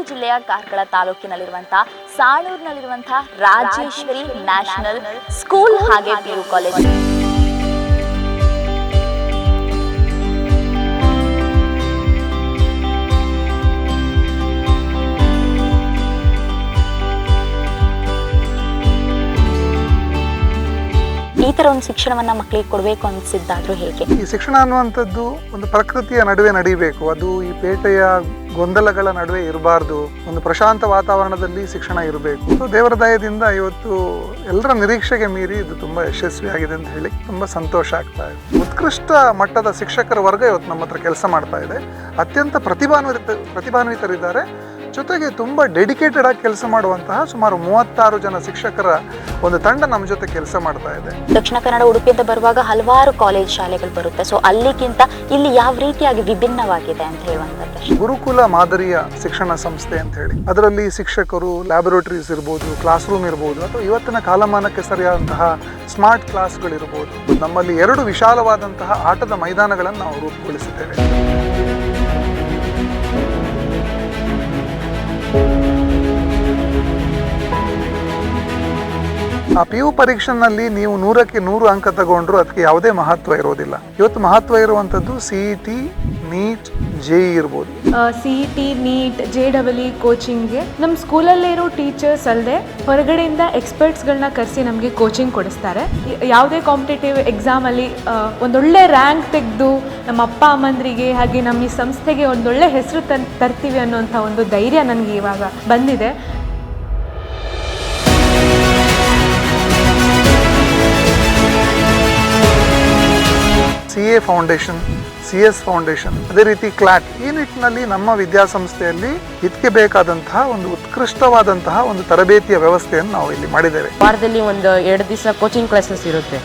ಉಡುಪಿ ಜಿಲ್ಲೆಯ ಕಾರ್ಕಳ ತಾಲೂಕಿನಲ್ಲಿರುವಂತಹ ಸಾಣೂರಿನಲ್ಲಿರುವಂತಹ ರಾಜೇಶ್ವರಿ ನ್ಯಾಷನಲ್ ಸ್ಕೂಲ್ ಹಾಗೆ ಪಿ ಯು ಕಾಲೇಜ್. ಈ ತರ ಒಂದು ಶಿಕ್ಷಣವನ್ನ ಮಕ್ಕಳಿಗೆ ಕೊಡಬೇಕು ಅನ್ಸಿದ್ದಾದ್ರೂ ಹೇಗೆ? ಈ ಶಿಕ್ಷಣ ಅನ್ನುವಂಥದ್ದು ಒಂದು ಪ್ರಕೃತಿಯ ನಡುವೆ ನಡೀಬೇಕು. ಅದು ಈ ಪೇಟೆಯ ಗೊಂದಲಗಳ ನಡುವೆ ಇರಬಾರ್ದು. ಒಂದು ಪ್ರಶಾಂತ ವಾತಾವರಣದಲ್ಲಿ ಶಿಕ್ಷಣ ಇರಬೇಕು. ದೇವರ ದಯದಿಂದ ಇವತ್ತು ಎಲ್ಲರ ನಿರೀಕ್ಷೆಗೆ ಮೀರಿ ಇದು ತುಂಬಾ ಯಶಸ್ವಿಯಾಗಿದೆ ಅಂತ ಹೇಳಿ ತುಂಬಾ ಸಂತೋಷ ಆಗ್ತಾ ಇದೆ. ಉತ್ಕೃಷ್ಟ ಮಟ್ಟದ ಶಿಕ್ಷಕರ ವರ್ಗ ಇವತ್ತು ನಮ್ಮ ಹತ್ರ ಕೆಲಸ ಮಾಡ್ತಾ ಇದೆ. ಅತ್ಯಂತ ಪ್ರತಿಭಾನ್ವಿತ, ಪ್ರತಿಭಾನ್ವಿತರಿದ್ದಾರೆ. ಜೊತೆಗೆ ತುಂಬ ಡೆಡಿಕೇಟೆಡ್ ಆಗಿ ಕೆಲಸ ಮಾಡುವಂತಹ ಸುಮಾರು ಮೂವತ್ತಾರು ಜನ ಶಿಕ್ಷಕರ ಒಂದು ತಂಡ ನಮ್ಮ ಜೊತೆ ಕೆಲಸ ಮಾಡ್ತಾ ಇದೆ. ದಕ್ಷಿಣ ಕನ್ನಡ ಉಡುಪಿ ಅಂತ ಬರುವಾಗ ಹಲವಾರು ಕಾಲೇಜ್ ಶಾಲೆಗಳು ಬರುತ್ತೆ. ಸೊ ಅಲ್ಲಿಗಿಂತ ಇಲ್ಲಿ ಯಾವ ರೀತಿಯಾಗಿ ವಿಭಿನ್ನವಾಗಿದೆ ಅಂತ ಹೇಳುವಂಥದ್ದು ಗುರುಕುಲ ಮಾದರಿಯ ಶಿಕ್ಷಣ ಸಂಸ್ಥೆ ಅಂತ ಹೇಳಿ. ಅದರಲ್ಲಿ ಶಿಕ್ಷಕರು ಲ್ಯಾಬೊರೇಟರೀಸ್ ಇರ್ಬೋದು ಕ್ಲಾಸ್ ರೂಮ್ ಇರ್ಬೋದು ಅಥವಾ ಇವತ್ತಿನ ಕಾಲಮಾನಕ್ಕೆ ಸರಿಯಾದಂತಹ ಸ್ಮಾರ್ಟ್ ಕ್ಲಾಸ್ಗಳಿರ್ಬೋದು ನಮ್ಮಲ್ಲಿ ಎರಡು ವಿಶಾಲವಾದಂತಹ ಆಟದ ಮೈದಾನಗಳನ್ನು ನಾವು ರೂಪುಗೊಳಿಸಿದ್ದೇವೆ. ಆ ಪಿ ಯು ಪರೀಕ್ಷೆನಲ್ಲಿ ನೀವು ನೂರಕ್ಕೆ ನೂರು ಅಂಕ ತಗೊಂಡ್ರು ಅದಕ್ಕೆ ಯಾವುದೇ ಮಹತ್ವ ಇರೋದಿಲ್ಲ. ಇವತ್ತು ಮಹತ್ವ ಇರುವಂಥದ್ದು C E T NEET J ಇರ್ಬೋದು. C E T NEET J double E ಕೋಚಿಂಗ್ಗೆ ನಮ್ಮ ಸ್ಕೂಲಲ್ಲೇ ಇರೋ ಟೀಚರ್ಸ್ ಅಲ್ಲದೆ ಹೊರಗಡೆಯಿಂದ ಎಕ್ಸ್ಪರ್ಟ್ಸ್ಗಳನ್ನ ಕರೆಸಿ ನಮಗೆ ಕೋಚಿಂಗ್ ಕೊಡಿಸ್ತಾರೆ. ಯಾವುದೇ ಕಾಂಪಿಟೇಟಿವ್ ಎಕ್ಸಾಮಲ್ಲಿ ಒಂದೊಳ್ಳೆ ರ್ಯಾಂಕ್ ತೆಗೆದು ನಮ್ಮ ಅಪ್ಪ, ಅಮ್ಮಂದ್ರಿಗೆ ಹಾಗೆ ನಮ್ಮ ಈ ಸಂಸ್ಥೆಗೆ ಒಂದೊಳ್ಳೆ ಹೆಸರು ತರ್ತೀವಿ ಅನ್ನೋಂಥ ಒಂದು ಧೈರ್ಯ ನನಗೆ ಇವಾಗ ಬಂದಿದೆ. C A foundation C S foundation ಅದೇ ರೀತಿ ಕ್ಲಾಟ್ ಈ ನಿಟ್ಟಿನಲ್ಲಿ ನಮ್ಮ ವಿದ್ಯಾಸಂಸ್ಥೆಯಲ್ಲಿ ಇದಕ್ಕೆ ಬೇಕಾದಂತಹ ಒಂದು ಉತ್ಕೃಷ್ಟವಾದಂತಹ ಒಂದು ತರಬೇತಿಯ ವ್ಯವಸ್ಥೆಯನ್ನು ನಾವು ಇಲ್ಲಿ ಮಾಡಿದ್ದೇವೆ. ವಾರದಲ್ಲಿ ಒಂದು ಎರಡು ದಿವಸ ಕೋಚಿಂಗ್ ಕ್ಲಾಸಸ್ ಇರುತ್ತೆ.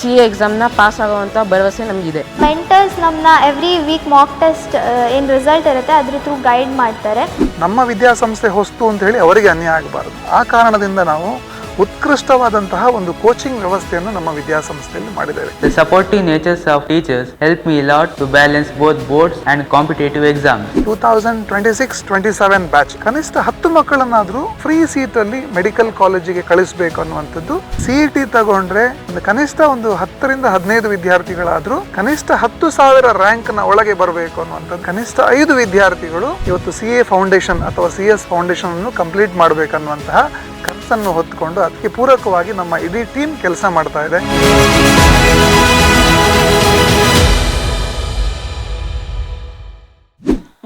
ಸಿ ಎ ಎಕ್ಸಾಮ್ನ ಪಾಸ್ ಆಗುವಂಥ ಭರವಸೆ ನಮಗಿದೆ. ಮೆಂಟರ್ಸ್ ನಮ್ಮನ್ನ ಎವ್ರಿ ವೀಕ್ ಮಾಕ್ ಟೆಸ್ಟ್ ಏನು ರಿಸಲ್ಟ್ ಇರುತ್ತೆ ಅದ್ರ ಥ್ರೂ ಗೈಡ್ ಮಾಡ್ತಾರೆ. ನಮ್ಮ ವಿದ್ಯಾಸಂಸ್ಥೆ ಹೊಸ್ತು ಅಂತ ಹೇಳಿ ಅವರಿಗೆ ಅನ್ಯಾಯ ಆಗಬಾರದು. ಆ ಕಾರಣದಿಂದ ನಾವು ಉತ್ಕೃಷ್ಟವಾದಂತಹ ಒಂದು ಕೋಚಿಂಗ್ ವ್ಯವಸ್ಥೆಯನ್ನು ನಮ್ಮ ವಿದ್ಯಾಸಂಸ್ಥೆಯಲ್ಲಿ ಮಾಡಿದ್ದೇವೆ The supportive natures of teachers help me lot to balance both boards and competitive exams. Two thousand twenty six twenty seven batch ಕನಿಷ್ಠ ಹತ್ತು ಮಕ್ಕಳನ್ನಾದರೂ ಫ್ರೀ ಸೀಟ್ ಅಲ್ಲಿ ಮೆಡಿಕಲ್ ಕಾಲೇಜಿಗೆ ಕಳಿಸಬೇಕು ಅನ್ನುವಂಥದ್ದು ಸಿ ಇ ಟಿ ತಗೊಂಡ್ರೆ ಒಂದು ಕನಿಷ್ಠ ಒಂದು ಹತ್ತರಿಂದ ಹದಿನೈದು ವಿದ್ಯಾರ್ಥಿಗಳಾದ್ರೂ ಕನಿಷ್ಠ ಹತ್ತು ಸಾವಿರ ರ್ಯಾಂಕ್ನ ಒಳಗೆ ಬರಬೇಕು ಅನ್ನುವಂಥದ್ದು ಕನಿಷ್ಠ ಐದು ವಿದ್ಯಾರ್ಥಿಗಳು ಇವತ್ತು ಸಿ ಎ ಫೌಂಡೇಶನ್ ಅಥವಾ ಸಿ ಎಸ್ ಫೌಂಡೇಶನ್ ಅನ್ನು ಕಂಪ್ಲೀಟ್ ಮಾಡಬೇಕನ್ನುವಂತಹ ಕನಸನ್ನು ಹೊತ್ತುಕೊಂಡು ಅದಕ್ಕೆ ಪೂರಕವಾಗಿ ನಮ್ಮ ಇಡೀ ಟೀಮ್ ಕೆಲಸ ಮಾಡ್ತಾ ಇದೆ.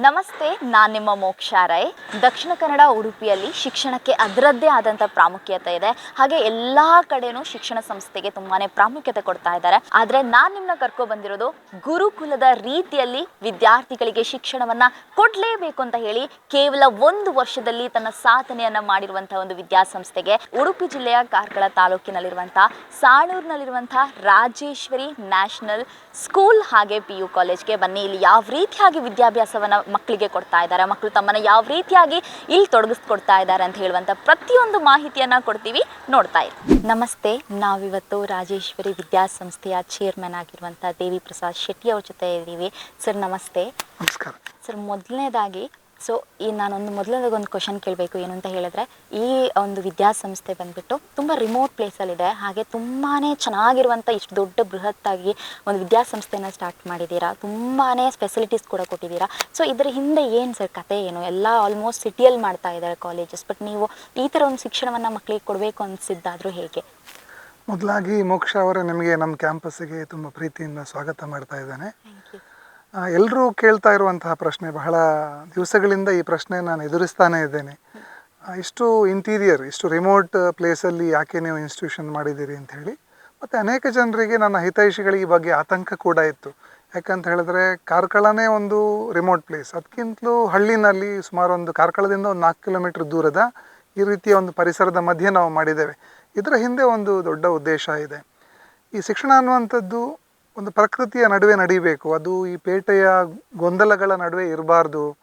ನಮಸ್ತೆ, ನಾನು ನಿಮ್ಮ ಮೋಕ್ಷಾ ರೈ. ದಕ್ಷಿಣ ಕನ್ನಡ ಉಡುಪಿಯಲ್ಲಿ ಶಿಕ್ಷಣಕ್ಕೆ ಅದರದ್ದೇ ಆದಂಥ ಪ್ರಾಮುಖ್ಯತೆ ಇದೆ. ಹಾಗೆ ಎಲ್ಲ ಕಡೆನೂ ಶಿಕ್ಷಣ ಸಂಸ್ಥೆಗೆ ತುಂಬಾನೇ ಪ್ರಾಮುಖ್ಯತೆ ಕೊಡ್ತಾ ಇದ್ದಾರೆ. ಆದರೆ ನಾನು ನಿಮ್ಮನ್ನ ಕರ್ಕೊ ಬಂದಿರೋದು ಗುರುಕುಲದ ರೀತಿಯಲ್ಲಿ ವಿದ್ಯಾರ್ಥಿಗಳಿಗೆ ಶಿಕ್ಷಣವನ್ನ ಕೊಡಲೇಬೇಕು ಅಂತ ಹೇಳಿ ಕೇವಲ ಒಂದು ವರ್ಷದಲ್ಲಿ ತನ್ನ ಸಾಧನೆಯನ್ನ ಮಾಡಿರುವಂತಹ ಒಂದು ವಿದ್ಯಾಸಂಸ್ಥೆಗೆ ಉಡುಪಿ ಜಿಲ್ಲೆಯ ಕಾರ್ಕಳ ತಾಲೂಕಿನಲ್ಲಿರುವಂತಹ ಸಾಳೂರ್ನಲ್ಲಿರುವಂತಹ ರಾಜೇಶ್ವರಿ ನ್ಯಾಷನಲ್ ಸ್ಕೂಲ್ ಹಾಗೆ ಪಿ ಯು ಕಾಲೇಜ್ಗೆ ಬನ್ನಿ. ಇಲ್ಲಿ ಯಾವ ರೀತಿಯಾಗಿ ವಿದ್ಯಾಭ್ಯಾಸವನ್ನ ಮಕ್ಕಳಿಗೆ ಕೊಡ್ತಾ ಇದ್ದಾರೆ. ಮಕ್ಕಳು ತಮ್ಮನ್ನು ಯಾವ ರೀತಿಯಾಗಿ ಇಲ್ಲಿ ತೊಡಗಿಸ್ಕೊಡ್ತಾ ಇದ್ದಾರೆ ಅಂತ ಹೇಳುವಂಥ ಪ್ರತಿಯೊಂದು ಮಾಹಿತಿಯನ್ನು ಕೊಡ್ತೀವಿ. ನೋಡ್ತಾ ಇರಿ. ನಮಸ್ತೆ. ನಾವಿವತ್ತು ರಾಜೇಶ್ವರಿ ವಿದ್ಯಾಸಂಸ್ಥೆಯ ಚೇರ್ಮನ್ ಆಗಿರುವಂಥ ದೇವಿ ಪ್ರಸಾದ್ ಶೆಟ್ಟಿ ಅವ್ರ ಜೊತೆ ಇದ್ದೀವಿ ಸರ್ ನಮಸ್ತೆ. ನಮಸ್ಕಾರ. ಸರ್ ಮೊದಲನೇದಾಗಿ ಸೊ ಈ ನಾನೊಂದು ಮೊದಲನೇದಾಗ ಒಂದು ಕ್ವಶನ್ ಕೇಳಬೇಕು ಏನು ಅಂತ ಹೇಳಿದ್ರೆ ಈ ಒಂದು ವಿದ್ಯಾಸಂಸ್ಥೆ ಬಂದ್ಬಿಟ್ಟು ತುಂಬ ರಿಮೋಟ್ ಪ್ಲೇಸಲ್ಲಿದೆ ಹಾಗೆ ತುಂಬಾ ಚೆನ್ನಾಗಿರುವಂಥ ಇಷ್ಟು ದೊಡ್ಡ ಬೃಹತ್ತಾಗಿ ಒಂದು ವಿದ್ಯಾಸಂಸ್ಥೆನ ಸ್ಟಾರ್ಟ್ ಮಾಡಿದ್ದೀರಾ? ತುಂಬಾ ಫೆಸಿಲಿಟೀಸ್ ಕೂಡ ಕೊಟ್ಟಿದ್ದೀರಾ? ಸೊ ಇದರ ಹಿಂದೆ ಏನು ಸರ್ ಕತೆ ಏನು? ಎಲ್ಲ ಆಲ್ಮೋಸ್ಟ್ ಸಿಟಿಯಲ್ಲಿ ಮಾಡ್ತಾ ಇದ್ದಾರೆ ಕಾಲೇಜಸ್ ಬಟ್ ನೀವು ಈ ಥರ ಒಂದು ಶಿಕ್ಷಣವನ್ನು ಮಕ್ಕಳಿಗೆ ಕೊಡಬೇಕು ಅನಿಸಿದ್ದಾದರೂ ಹೇಗೆ? ಮೊದಲಾಗಿ ಮೋಕ್ಷ ಅವರು ನಿಮಗೆ ನಮ್ಮ ಕ್ಯಾಂಪಸ್ಸಿಗೆ ತುಂಬ ಪ್ರೀತಿಯಿಂದ ಸ್ವಾಗತ ಮಾಡ್ತಾ ಇದ್ದಾನೆ. ಎಲ್ಲರೂ ಕೇಳ್ತಾ ಇರುವಂತಹ ಪ್ರಶ್ನೆ, ಬಹಳ ದಿವಸಗಳಿಂದ ಈ ಪ್ರಶ್ನೆ ನಾನು ಎದುರಿಸ್ತಾನೆ ಇದ್ದೇನೆ. ಇಷ್ಟು ಇಂಟೀರಿಯರ್ ಇಷ್ಟು ರಿಮೋಟ್ ಪ್ಲೇಸಲ್ಲಿ ಯಾಕೆ ನೀವು ಇನ್ಸ್ಟಿಟ್ಯೂಷನ್ ಮಾಡಿದ್ದೀರಿ ಅಂತ ಹೇಳಿ. ಮತ್ತು ಅನೇಕ ಜನರಿಗೆ ನನ್ನ ಹಿತೈಷಿಗಳಿಗೆ ಈ ಬಗ್ಗೆ ಆತಂಕ ಕೂಡ ಇತ್ತು. ಯಾಕಂತ ಹೇಳಿದ್ರೆ, ಕಾರ್ಕಳನೇ ಒಂದು ರಿಮೋಟ್ ಪ್ಲೇಸ್ ಅದಕ್ಕಿಂತಲೂ ಹಳ್ಳಿನಲ್ಲಿ ಸುಮಾರು ಒಂದು ಕಾರ್ಕಳದಿಂದ ಒಂದು ನಾಲ್ಕು ಕಿಲೋಮೀಟರ್ ದೂರದ ಈ ರೀತಿಯ ಒಂದು ಪರಿಸರದ ಮಧ್ಯೆ ನಾವು ಮಾಡಿದ್ದೇವೆ. ಇದರ ಹಿಂದೆ ಒಂದು ದೊಡ್ಡ ಉದ್ದೇಶ ಇದೆ. ಈ ಶಿಕ್ಷಣ ಅನ್ನುವಂಥದ್ದು ಒಂದು ಪ್ರಕೃತಿಯ ನಡುವೆ ನಡೀಬೇಕು. ಅದು ಈ ಪೇಟೆಯ ಗೊಂದಲಗಳ ನಡುವೆ ಇರಬಾರ್ದು.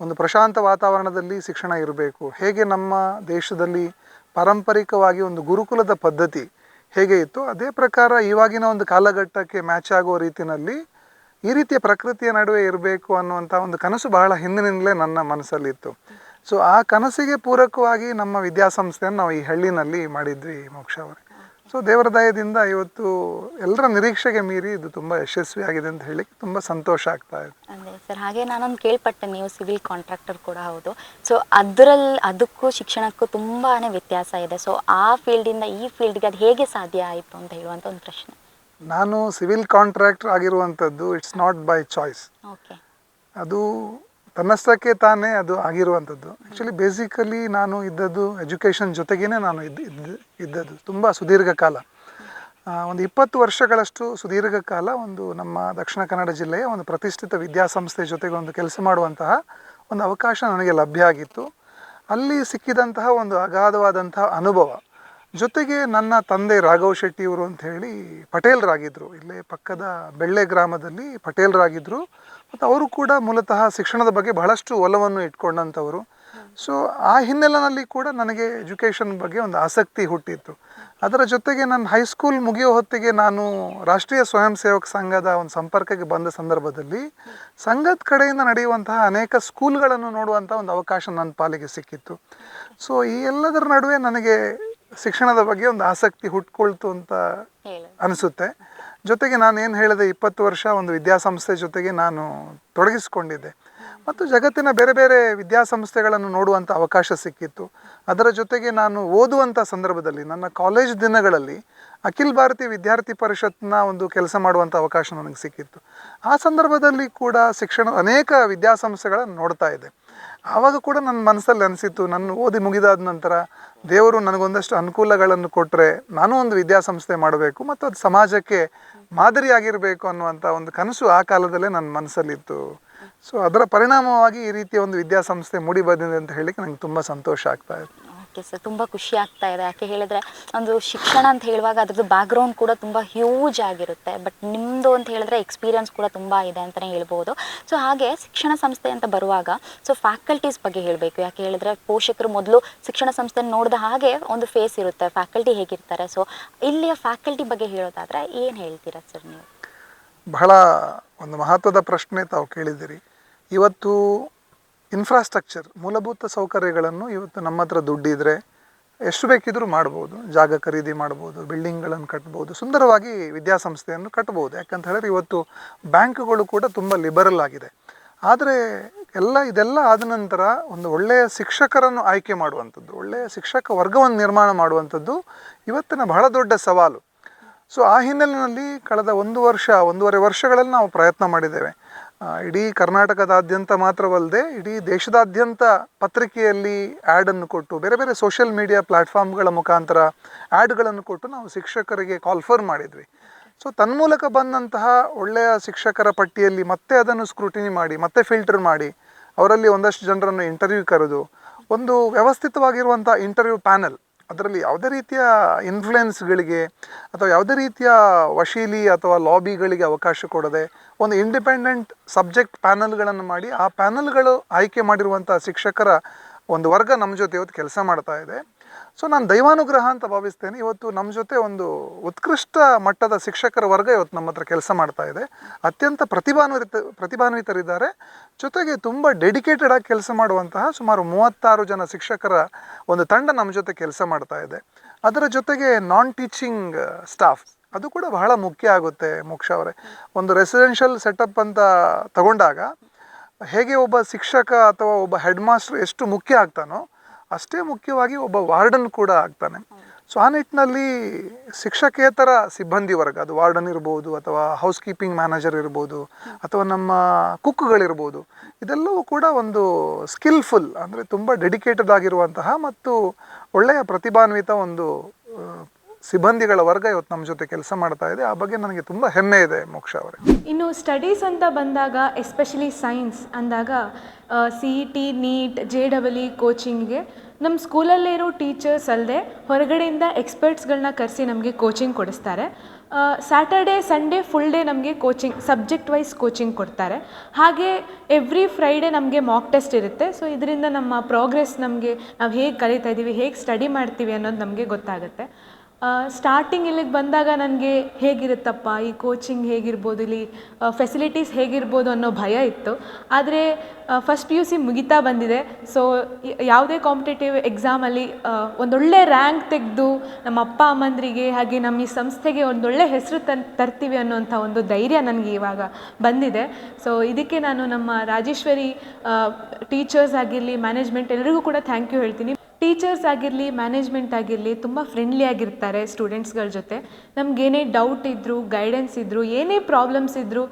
ಒಂದು ಪ್ರಶಾಂತ ವಾತಾವರಣದಲ್ಲಿ ಶಿಕ್ಷಣ ಇರಬೇಕು. ಹೇಗೆ ನಮ್ಮ ದೇಶದಲ್ಲಿ ಪಾರಂಪರಿಕವಾಗಿ ಒಂದು ಗುರುಕುಲದ ಪದ್ಧತಿ ಹೇಗೆ ಇತ್ತು ಅದೇ ಪ್ರಕಾರ ಇವಾಗಿನ ಒಂದು ಕಾಲಘಟ್ಟಕ್ಕೆ ಮ್ಯಾಚ್ ಆಗುವ ರೀತಿಯಲ್ಲಿ ಈ ರೀತಿಯ ಪ್ರಕೃತಿಯ ನಡುವೆ ಇರಬೇಕು ಅನ್ನುವಂಥ ಒಂದು ಕನಸು ಬಹಳ ಹಿಂದಿನಿಂದಲೇ ನನ್ನ ಮನಸ್ಸಲ್ಲಿತ್ತು. ಸೊ ಆ ಕನಸಿಗೆ ಪೂರಕವಾಗಿ ನಮ್ಮ ವಿದ್ಯಾಸಂಸ್ಥೆಯನ್ನು ನಾವು ಈ ಹಳ್ಳಿನಲ್ಲಿ ಮಾಡಿದ್ವಿ ಮೋಕ್ಷ ಅವರೇ. ಸೊ ದೇವರ ದಯದಿಂದ ಇವತ್ತು ಎಲ್ಲರ ನಿರೀಕ್ಷೆಗೆ ಮೀರಿ ಇದು ತುಂಬ ಯಶಸ್ವಿಯಾಗಿದೆ ಅಂತ ಹೇಳಿ ತುಂಬ ಸಂತೋಷ ಆಗ್ತಾ ಇದೆ. ಅದೇ ಸರ್ ಹಾಗೆ ನಾನೊಂದು ಕೇಳ್ಪಟ್ಟೆ ನೀವು ಸಿವಿಲ್ ಕಾಂಟ್ರಾಕ್ಟರ್ ಕೂಡ ಹೌದು. ಸೊ ಅದರಲ್ಲಿ ಅದಕ್ಕೂ ಶಿಕ್ಷಣಕ್ಕೂ ತುಂಬಾ ವ್ಯತ್ಯಾಸ ಇದೆ. ಸೊ ಆ ಫೀಲ್ಡಿಂದ ಈ ಫೀಲ್ಡ್ಗೆ ಅದು ಹೇಗೆ ಸಾಧ್ಯ ಆಯಿತು ಅಂತ ಹೇಳುವಂಥ ಒಂದು ಪ್ರಶ್ನೆ. ನಾನು ಸಿವಿಲ್ ಕಾಂಟ್ರಾಕ್ಟರ್ ಆಗಿರುವಂಥದ್ದು it's not by choice. Okay. ಅದು ತನ್ನಷ್ಟಕ್ಕೆ ತಾನೇ ಅದು ಆಗಿರುವಂಥದ್ದು. ಆ್ಯಕ್ಚುಲಿ ಬೇಸಿಕಲಿ ನಾನು ಇದ್ದದ್ದು ಎಜುಕೇಷನ್ ಜೊತೆಗೇ ನಾನು ಇದ್ದ, ಇದ್ದ- ಇದ್ದದ್ದು. ತುಂಬ ಸುದೀರ್ಘ ಕಾಲ. ಒಂದು ಇಪ್ಪತ್ತು ವರ್ಷಗಳಷ್ಟು ಸುದೀರ್ಘ ಕಾಲ ಒಂದು ನಮ್ಮ ದಕ್ಷಿಣ ಕನ್ನಡ ಜಿಲ್ಲೆಯ ಒಂದು ಪ್ರತಿಷ್ಠಿತ ವಿದ್ಯಾಸಂಸ್ಥೆ ಜೊತೆಗೆ ಒಂದು ಕೆಲಸ ಮಾಡುವಂತಹ ಒಂದು ಅವಕಾಶ ನನಗೆ ಲಭ್ಯ ಆಗಿತ್ತು. ಅಲ್ಲಿ ಸಿಕ್ಕಿದಂತಹ ಒಂದು ಅಗಾಧವಾದಂತಹ ಅನುಭವ. ಜೊತೆಗೆ ನನ್ನ ತಂದೆ ರಾಘವ್ ಶೆಟ್ಟಿ ಅವರು ಅಂತ ಹೇಳಿ ಪಟೇಲ್ರಾಗಿದ್ದರು ಇಲ್ಲೇ ಪಕ್ಕದ ಬೆಳ್ಳೆ ಗ್ರಾಮದಲ್ಲಿ ಪಟೇಲ್ರಾಗಿದ್ದರು ಮತ್ತು ಅವರು ಕೂಡ ಮೂಲತಃ ಶಿಕ್ಷಣದ ಬಗ್ಗೆ ಬಹಳಷ್ಟು ಒಲವನ್ನು ಇಟ್ಕೊಂಡಂಥವರು. ಸೊ ಆ ಹಿನ್ನೆಲೆಯಲ್ಲಿ ಕೂಡ ನನಗೆ ಎಜುಕೇಷನ್ ಬಗ್ಗೆ ಒಂದು ಆಸಕ್ತಿ ಹುಟ್ಟಿತ್ತು. ಅದರ ಜೊತೆಗೆ ನನ್ನ ಹೈಸ್ಕೂಲ್ ಮುಗಿಯೋ ಹೊತ್ತಿಗೆ ನಾನು ರಾಷ್ಟ್ರೀಯ ಸ್ವಯಂ ಸೇವಕ ಸಂಘದ ಒಂದು ಸಂಪರ್ಕಕ್ಕೆ ಬಂದ ಸಂದರ್ಭದಲ್ಲಿ ಸಂಘದ ಕಡೆಯಿಂದ ನಡೆಯುವಂತಹ ಅನೇಕ ಸ್ಕೂಲ್ಗಳನ್ನು ನೋಡುವಂಥ ಒಂದು ಅವಕಾಶ ನನ್ನ ಪಾಲಿಗೆ ಸಿಕ್ಕಿತ್ತು. ಸೊ ಈ ಎಲ್ಲದರ ನಡುವೆ ನನಗೆ ಶಿಕ್ಷಣದ ಬಗ್ಗೆ ಒಂದು ಆಸಕ್ತಿ ಹುಟ್ಕೊಳ್ತು ಅಂತ ಅನಿಸುತ್ತೆ. ಜೊತೆಗೆ ನಾನು ಏನು ಹೇಳಿದೆ, ಇಪ್ಪತ್ತು ವರ್ಷ ಒಂದು ವಿದ್ಯಾಸಂಸ್ಥೆ ಜೊತೆಗೆ ನಾನು ತೊಡಗಿಸಿಕೊಂಡಿದ್ದೆ. ಮತ್ತು ಜಗತ್ತಿನ ಬೇರೆ ಬೇರೆ ವಿದ್ಯಾಸಂಸ್ಥೆಗಳನ್ನು ನೋಡುವಂಥ ಅವಕಾಶ ಸಿಕ್ಕಿತ್ತು. ಅದರ ಜೊತೆಗೆ ನಾನು ಓದುವಂಥ ಸಂದರ್ಭದಲ್ಲಿ, ನನ್ನ ಕಾಲೇಜ್ ದಿನಗಳಲ್ಲಿ ಅಖಿಲ ಭಾರತೀಯ ವಿದ್ಯಾರ್ಥಿ ಪರಿಷತ್ನ ಒಂದು ಕೆಲಸ ಮಾಡುವಂಥ ಅವಕಾಶ ನನಗೆ ಸಿಕ್ಕಿತ್ತು. ಆ ಸಂದರ್ಭದಲ್ಲಿ ಕೂಡ ಶಿಕ್ಷಣ ಅನೇಕ ವಿದ್ಯಾಸಂಸ್ಥೆಗಳನ್ನು ನೋಡ್ತಾ ಇದ್ದೆ. ಆವಾಗ ಕೂಡ ನನ್ನ ಮನಸ್ಸಲ್ಲಿ ಅನಿಸಿತ್ತು, ನನ್ನ ಓದಿ ಮುಗಿದಾದ ನಂತರ ದೇವರು ನನಗೊಂದಷ್ಟು ಅನುಕೂಲಗಳನ್ನು ಕೊಟ್ಟರೆ ನಾನು ಒಂದು ವಿದ್ಯಾಸಂಸ್ಥೆ ಮಾಡಬೇಕು ಮತ್ತು ಅದು ಸಮಾಜಕ್ಕೆ ಮಾದರಿಯಾಗಿರಬೇಕು ಅನ್ನುವಂಥ ಒಂದು ಕನಸು ಆ ಕಾಲದಲ್ಲೇ ನನ್ನ ಮನಸ್ಸಲ್ಲಿತ್ತು. ಸೊ ಅದರ ಪರಿಣಾಮವಾಗಿ ಈ ರೀತಿಯ ಒಂದು ವಿದ್ಯಾಸಂಸ್ಥೆ ಮೂಡಿ ಬಂದಿದೆ ಅಂತ ಹೇಳಿಕ್ಕೆ ನಂಗೆ ತುಂಬ ಸಂತೋಷ ಆಗ್ತಾ ಇದೆ ಓಕೆ ಸರ್ ತುಂಬ ಖುಷಿ ಆಗ್ತಾ ಇದೆ. ಯಾಕೆ ಹೇಳಿದ್ರೆ ಒಂದು ಶಿಕ್ಷಣ ಅಂತ ಹೇಳುವಾಗ ಅದ್ರದ್ದು ಬ್ಯಾಕ್ಗ್ರೌಂಡ್ ಕೂಡ ತುಂಬ ಹ್ಯೂಜ್ ಆಗಿರುತ್ತೆ. ಬಟ್ ನಿಮ್ಮದು ಅಂತ ಹೇಳಿದ್ರೆ ಎಕ್ಸ್ಪೀರಿಯನ್ಸ್ ಕೂಡ ತುಂಬ ಇದೆ ಅಂತಲೇ ಹೇಳ್ಬೋದು. ಸೊ ಹಾಗೆ ಶಿಕ್ಷಣ ಸಂಸ್ಥೆ ಅಂತ ಬರುವಾಗ ಸೊ ಫ್ಯಾಕಲ್ಟೀಸ್ ಬಗ್ಗೆ ಹೇಳಬೇಕು. ಯಾಕೆ ಹೇಳಿದ್ರೆ ಪೋಷಕರು ಮೊದಲು ಶಿಕ್ಷಣ ಸಂಸ್ಥೆ ನೋಡಿದ ಹಾಗೆ ಒಂದು ಫೇಸ್ ಇರುತ್ತೆ. ಫ್ಯಾಕಲ್ಟಿ ಹೇಗಿರ್ತಾರೆ? ಸೊ ಇಲ್ಲಿಯ ಫ್ಯಾಕಲ್ಟಿ ಬಗ್ಗೆ ಹೇಳೋದಾದ್ರೆ ಏನು ಹೇಳ್ತೀರಾ ಸರ್ ನೀವು? ಬಹಳ ಒಂದು ಮಹತ್ವದ ಪ್ರಶ್ನೆ ತಾವು ಕೇಳಿದ್ದೀರಿ. ಇವತ್ತು ಇನ್ಫ್ರಾಸ್ಟ್ರಕ್ಚರ್ ಮೂಲಭೂತ ಸೌಕರ್ಯಗಳನ್ನು ಇವತ್ತು ನಮ್ಮ ಹತ್ರ ದುಡ್ಡಿದ್ರೆ ಎಷ್ಟು ಬೇಕಿದ್ರೂ ಮಾಡ್ಬೋದು, ಜಾಗ ಖರೀದಿ ಮಾಡ್ಬೋದು, ಬಿಲ್ಡಿಂಗ್ಗಳನ್ನು ಕಟ್ಬೋದು, ಸುಂದರವಾಗಿ ವಿದ್ಯಾಸಂಸ್ಥೆಯನ್ನು ಕಟ್ಬೋದು. ಯಾಕಂತ ಹೇಳಿದ್ರೆ ಇವತ್ತು ಬ್ಯಾಂಕ್ಗಳು ಕೂಡ ತುಂಬ ಲಿಬರಲ್ ಆಗಿದೆ. ಆದರೆ ಎಲ್ಲ ಇದೆಲ್ಲ ಆದ ನಂತರ ಒಂದು ಒಳ್ಳೆಯ ಶಿಕ್ಷಕರನ್ನು ಆಯ್ಕೆ ಮಾಡುವಂಥದ್ದು, ಒಳ್ಳೆಯ ಶಿಕ್ಷಕ ವರ್ಗವನ್ನು ನಿರ್ಮಾಣ ಮಾಡುವಂಥದ್ದು ಇವತ್ತಿನ ಬಹಳ ದೊಡ್ಡ ಸವಾಲು. ಸೊ ಆ ಹಿನ್ನೆಲೆಯಲ್ಲಿ ಕಳೆದ ಒಂದು ವರ್ಷ, ಒಂದೂವರೆ ವರ್ಷಗಳಲ್ಲಿ ನಾವು ಪ್ರಯತ್ನ ಮಾಡಿದ್ದೇವೆ. ಇಡೀ ಕರ್ನಾಟಕದಾದ್ಯಂತ ಮಾತ್ರವಲ್ಲದೆ ಇಡೀ ದೇಶದಾದ್ಯಂತ ಪತ್ರಿಕೆಯಲ್ಲಿ ಆ್ಯಡನ್ನು ಕೊಟ್ಟು, ಬೇರೆ ಬೇರೆ ಸೋಷಿಯಲ್ ಮೀಡಿಯಾ ಪ್ಲ್ಯಾಟ್ಫಾರ್ಮ್ಗಳ ಮುಖಾಂತರ ಆ್ಯಡ್ಗಳನ್ನು ಕೊಟ್ಟು ನಾವು ಶಿಕ್ಷಕರಿಗೆ ಕಾಲ್ಫರ್ ಮಾಡಿದ್ವಿ. ಸೊ ತನ್ಮೂಲಕ ಬಂದಂತಹ ಒಳ್ಳೆಯ ಶಿಕ್ಷಕರ ಪಟ್ಟಿಯಲ್ಲಿ ಮತ್ತೆ ಅದನ್ನು ಸ್ಕ್ರೂಟಿನಿ ಮಾಡಿ, ಮತ್ತೆ ಫಿಲ್ಟರ್ ಮಾಡಿ, ಅವರಲ್ಲಿ ಒಂದಷ್ಟು ಜನರನ್ನು ಇಂಟರ್ವ್ಯೂ ಕರೆದು, ಒಂದು ವ್ಯವಸ್ಥಿತವಾಗಿರುವಂಥ ಇಂಟರ್ವ್ಯೂ ಪ್ಯಾನಲ್ ಅದರಲ್ಲಿ ಯಾವುದೇ ರೀತಿಯ ಇನ್ಫ್ಲುಯೆನ್ಸ್ಗಳಿಗೆ ಅಥವಾ ಯಾವುದೇ ರೀತಿಯ ವಶೀಲಿ ಅಥವಾ ಲಾಬಿಗಳಿಗೆ ಅವಕಾಶ ಕೊಡದೆ ಒಂದು ಇಂಡಿಪೆಂಡೆಂಟ್ ಸಬ್ಜೆಕ್ಟ್ ಪ್ಯಾನಲ್ಗಳನ್ನು ಮಾಡಿ ಆ ಪ್ಯಾನಲ್ಗಳು ಆಯ್ಕೆ ಮಾಡಿರುವಂಥ ಶಿಕ್ಷಕರ ಒಂದು ವರ್ಗ ನಮ್ಮ ಜೊತೆ ಇವತ್ತು ಕೆಲಸ ಮಾಡ್ತಾ ಇದೆ. ಸೊ ನಾನು ದೈವಾನುಗ್ರಹ ಅಂತ ಭಾವಿಸ್ತೇನೆ. ಇವತ್ತು ನಮ್ಮ ಜೊತೆ ಒಂದು ಉತ್ಕೃಷ್ಟ ಮಟ್ಟದ ಶಿಕ್ಷಕರ ವರ್ಗ ಇವತ್ತು ನಮ್ಮ ಹತ್ರ ಕೆಲಸ ಮಾಡ್ತಾ ಇದೆ. ಅತ್ಯಂತ ಪ್ರತಿಭಾನ್ವಿತ, ಪ್ರತಿಭಾನ್ವಿತರಿದ್ದಾರೆ. ಜೊತೆಗೆ ತುಂಬ ಡೆಡಿಕೇಟೆಡ್ ಆಗಿ ಕೆಲಸ ಮಾಡುವಂತಹ ಸುಮಾರು ಮೂವತ್ತಾರು ಜನ ಶಿಕ್ಷಕರ ಒಂದು ತಂಡ ನಮ್ಮ ಜೊತೆ ಕೆಲಸ ಮಾಡ್ತಾ ಇದೆ. ಅದರ ಜೊತೆಗೆ ನಾನ್ ಟೀಚಿಂಗ್ ಸ್ಟಾಫ್ ಅದು ಕೂಡ ಬಹಳ ಮುಖ್ಯ ಆಗುತ್ತೆ ಮೋಕ್ಷ ಅವರೇ. ಒಂದು ರೆಸಿಡೆನ್ಷಿಯಲ್ ಸೆಟಪ್ ಅಂತ ತಗೊಂಡಾಗ ಹೇಗೆ ಒಬ್ಬ ಶಿಕ್ಷಕ ಅಥವಾ ಒಬ್ಬ ಹೆಡ್ ಮಾಸ್ಟರ್ ಎಷ್ಟು ಮುಖ್ಯ ಆಗ್ತಾನೋ ಅಷ್ಟೇ ಮುಖ್ಯವಾಗಿ ಒಬ್ಬ ವಾರ್ಡನ್ ಕೂಡ ಆಗ್ತಾನೆ. ಸೊ ಆ ನಿಟ್ಟಿನಲ್ಲಿ ಶಿಕ್ಷಕೇತರ ಸಿಬ್ಬಂದಿ ವರ್ಗ, ಅದು ವಾರ್ಡನ್ ಇರ್ಬೋದು ಅಥವಾ ಹೌಸ್ ಕೀಪಿಂಗ್ ಮ್ಯಾನೇಜರ್ ಇರ್ಬೋದು ಅಥವಾ ನಮ್ಮ ಕುಕ್ಗಳಿರ್ಬೋದು ಇದೆಲ್ಲವೂ ಕೂಡ ಒಂದು ಸ್ಕಿಲ್ಫುಲ್ ಅಂದರೆ ತುಂಬ ಡೆಡಿಕೇಟೆಡ್ ಆಗಿರುವಂತಹ ಮತ್ತು ಒಳ್ಳೆಯ ಪ್ರತಿಭಾನ್ವಿತ ಒಂದು ಸಿಬ್ಬಂದಿಗಳ ವರ್ಗ ಇವತ್ತು ನಮ್ಮ ಜೊತೆ ಕೆಲಸ ಮಾಡ್ತಾ ಇದೆ. ಆ ಬಗ್ಗೆ ನನಗೆ ತುಂಬ ಹೆಮ್ಮೆ ಇದೆ ಮೋಕ್ಷ ಅವರೇ. ಇನ್ನು ಸ್ಟಡೀಸ್ ಅಂತ ಬಂದಾಗ ಎಸ್ಪೆಷಲಿ ಸೈನ್ಸ್ ಅಂದಾಗ C E T NEET J double E ಕೋಚಿಂಗ್ಗೆ ನಮ್ಮ ಸ್ಕೂಲಲ್ಲಿರೋ ಟೀಚರ್ಸ್ ಅಲ್ಲದೆ ಹೊರಗಡೆಯಿಂದ ಎಕ್ಸ್ಪರ್ಟ್ಸ್ಗಳನ್ನ ಕರೆಸಿ ನಮಗೆ ಕೋಚಿಂಗ್ ಕೊಡಿಸ್ತಾರೆ. ಸ್ಯಾಟರ್ಡೆ ಸಂಡೇ ಫುಲ್ ಡೇ ನಮಗೆ ಕೋಚಿಂಗ್ ಸಬ್ಜೆಕ್ಟ್ ವೈಸ್ ಕೋಚಿಂಗ್ ಕೊಡ್ತಾರೆ. ಹಾಗೆ ಎವ್ರಿ ಫ್ರೈಡೇ ನಮಗೆ ಮಾಕ್ ಟೆಸ್ಟ್ ಇರುತ್ತೆ. ಸೊ ಇದರಿಂದ ನಮ್ಮ ಪ್ರೋಗ್ರೆಸ್ ನಮಗೆ ನಾವು ಹೇಗೆ ಕಲಿತಾ ಇದ್ದೀವಿ ಹೇಗೆ ಸ್ಟಡಿ ಮಾಡ್ತೀವಿ ಅನ್ನೋದು ನಮಗೆ ಗೊತ್ತಾಗುತ್ತೆ. ಸ್ಟಾರ್ಟಿಂಗ್ ಇಲ್ಲಿಗೆ ಬಂದಾಗ ನನಗೆ ಹೇಗಿರುತ್ತಪ್ಪ? ಈ ಕೋಚಿಂಗ್ ಹೇಗಿರ್ಬೋದು? ಇಲ್ಲಿ ಫೆಸಿಲಿಟೀಸ್ ಹೇಗಿರ್ಬೋದು ಅನ್ನೋ ಭಯ ಇತ್ತು. ಆದರೆ ಫಸ್ಟ್ ಪಿ ಯು ಸಿ ಮುಗಿತಾ ಬಂದಿದೆ. ಸೊ ಯಾವುದೇ ಕಾಂಪಿಟೇಟಿವ್ ಎಕ್ಸಾಮಲ್ಲಿ ಒಂದೊಳ್ಳೆ ರ್ಯಾಂಕ್ ತೆಗೆದು ನಮ್ಮ ಅಪ್ಪ, ಅಮ್ಮಂದ್ರಿಗೆ ಹಾಗೆ ನಮ್ಮ ಈ ಸಂಸ್ಥೆಗೆ ಒಂದೊಳ್ಳೆ ಹೆಸರು ತನ್, ತರ್ತೀವಿ ಅನ್ನೋಂಥ ಒಂದು ಧೈರ್ಯ ನನಗೆ ಇವಾಗ ಬಂದಿದೆ. ಸೊ ಇದಕ್ಕೆ ನಾನು ನಮ್ಮ ರಾಜೇಶ್ವರಿ ಟೀಚರ್ಸ್ ಆಗಿರಲಿ ಮ್ಯಾನೇಜ್ಮೆಂಟ್ ಎಲ್ಲರಿಗೂ ಕೂಡ ಥ್ಯಾಂಕ್ ಯು ಹೇಳ್ತೀನಿ. ಟೀಚರ್ಸ್ ಆಗಿರಲಿ ಮ್ಯಾನೇಜ್ಮೆಂಟ್ ಆಗಿರಲಿ ತುಂಬ ಫ್ರೆಂಡ್ಲಿ ಆಗಿರ್ತಾರೆ ಸ್ಟೂಡೆಂಟ್ಸ್ಗಳ ಜೊತೆ. ನಮಗೇನೇ ಡೌಟ್ ಇದ್ದರೂ ಗೈಡೆನ್ಸ್ ಇದ್ದರೂ ಏನೇ ಪ್ರಾಬ್ಲಮ್ಸ್ ಇದ್ದರೂ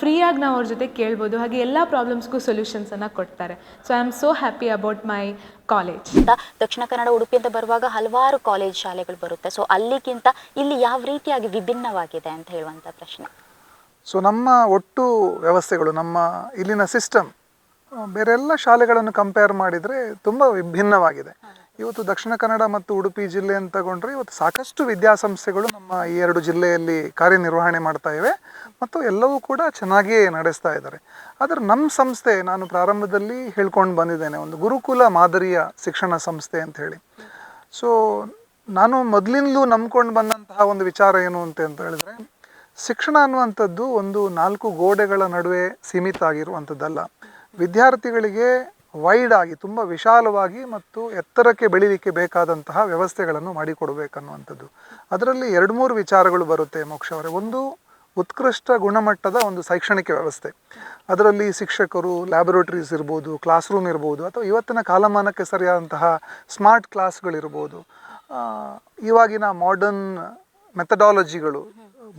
ಫ್ರೀಯಾಗಿ ನಾವು ಅವ್ರ ಜೊತೆ ಕೇಳ್ಬೋದು. ಹಾಗೆ ಎಲ್ಲ ಪ್ರಾಬ್ಲಮ್ಸ್ಗೂ ಸೊಲ್ಯೂಷನ್ಸನ್ನು ಕೊಡ್ತಾರೆ. So I am so happy about my college ಅಂತ ದಕ್ಷಿಣ ಕನ್ನಡ ಉಡುಪಿ ಅಂತ ಬರುವಾಗ ಹಲವಾರು ಕಾಲೇಜ್ ಶಾಲೆಗಳು ಬರುತ್ತೆ. ಸೊ ಅಲ್ಲಿಗಿಂತ ಇಲ್ಲಿ ಯಾವ ರೀತಿಯಾಗಿ ವಿಭಿನ್ನವಾಗಿದೆ ಅಂತ ಹೇಳುವಂಥ ಪ್ರಶ್ನೆ. ಸೊ ನಮ್ಮ ಒಟ್ಟು ವ್ಯವಸ್ಥೆಗಳು ನಮ್ಮ ಇಲ್ಲಿನ ಸಿಸ್ಟಮ್ ಬೇರೆ ಎಲ್ಲ ಶಾಲೆಗಳನ್ನು ಕಂಪೇರ್ ಮಾಡಿದರೆ ತುಂಬ ವಿಭಿನ್ನವಾಗಿದೆ. ಇವತ್ತು ದಕ್ಷಿಣ ಕನ್ನಡ ಮತ್ತು ಉಡುಪಿ ಜಿಲ್ಲೆ ಅಂತ ತಗೊಂಡ್ರೆ ಇವತ್ತು ಸಾಕಷ್ಟು ವಿದ್ಯಾಸಂಸ್ಥೆಗಳು ನಮ್ಮ ಈ ಎರಡು ಜಿಲ್ಲೆಯಲ್ಲಿ ಕಾರ್ಯನಿರ್ವಹಣೆ ಮಾಡ್ತಾ ಇವೆ ಮತ್ತು ಎಲ್ಲವೂ ಕೂಡ ಚೆನ್ನಾಗಿಯೇ ನಡೆಸ್ತಾ ಇದ್ದಾರೆ. ಆದರೆ ನಮ್ಮ ಸಂಸ್ಥೆ ನಾನು ಪ್ರಾರಂಭದಲ್ಲಿ ಹೇಳ್ಕೊಂಡು ಬಂದಿದ್ದೇನೆ, ಒಂದು ಗುರುಕುಲ ಮಾದರಿಯ ಶಿಕ್ಷಣ ಸಂಸ್ಥೆ ಅಂತ ಹೇಳಿ. ಸೊ ನಾನು ಮೊದಲಿಂದಲೂ ನಂಬ್ಕೊಂಡು ಬಂದಂತಹ ಒಂದು ವಿಚಾರ ಏನು ಅಂತ ಅಂತ ಹೇಳಿದ್ರೆ, ಶಿಕ್ಷಣ ಅನ್ನುವಂಥದ್ದು ಒಂದು ನಾಲ್ಕು ಗೋಡೆಗಳ ನಡುವೆ ಸೀಮಿತ ಆಗಿರುವಂಥದ್ದಲ್ಲ ವಿದ್ಯಾರ್ಥಿಗಳಿಗೆ ವೈಡ್ ಆಗಿ, ತುಂಬ ವಿಶಾಲವಾಗಿ ಮತ್ತು ಎತ್ತರಕ್ಕೆ ಬೆಳೀಲಿಕ್ಕೆ ಬೇಕಾದಂತಹ ವ್ಯವಸ್ಥೆಗಳನ್ನು ಮಾಡಿಕೊಡಬೇಕನ್ನುವಂಥದ್ದು. ಅದರಲ್ಲಿ ಎರಡು ಮೂರು ವಿಚಾರಗಳು ಬರುತ್ತೆ ಮೋಕ್ಷ ಅವರೇ. ಒಂದು ಉತ್ಕೃಷ್ಟ ಗುಣಮಟ್ಟದ ಒಂದು ಶೈಕ್ಷಣಿಕ ವ್ಯವಸ್ಥೆ. ಅದರಲ್ಲಿ ಶಿಕ್ಷಕರು ಲ್ಯಾಬೊರೇಟ್ರೀಸ್ ಇರ್ಬೋದು ಕ್ಲಾಸ್ ರೂಮ್ ಇರ್ಬೋದು, ಅಥವಾ ಇವತ್ತಿನ ಕಾಲಮಾನಕ್ಕೆ ಸರಿಯಾದಂತಹ ಸ್ಮಾರ್ಟ್ ಕ್ಲಾಸ್ಗಳಿರ್ಬೋದು ಇವಾಗಿನ ಮಾಡರ್ನ್ ಮೆಥಡಾಲಜಿಗಳು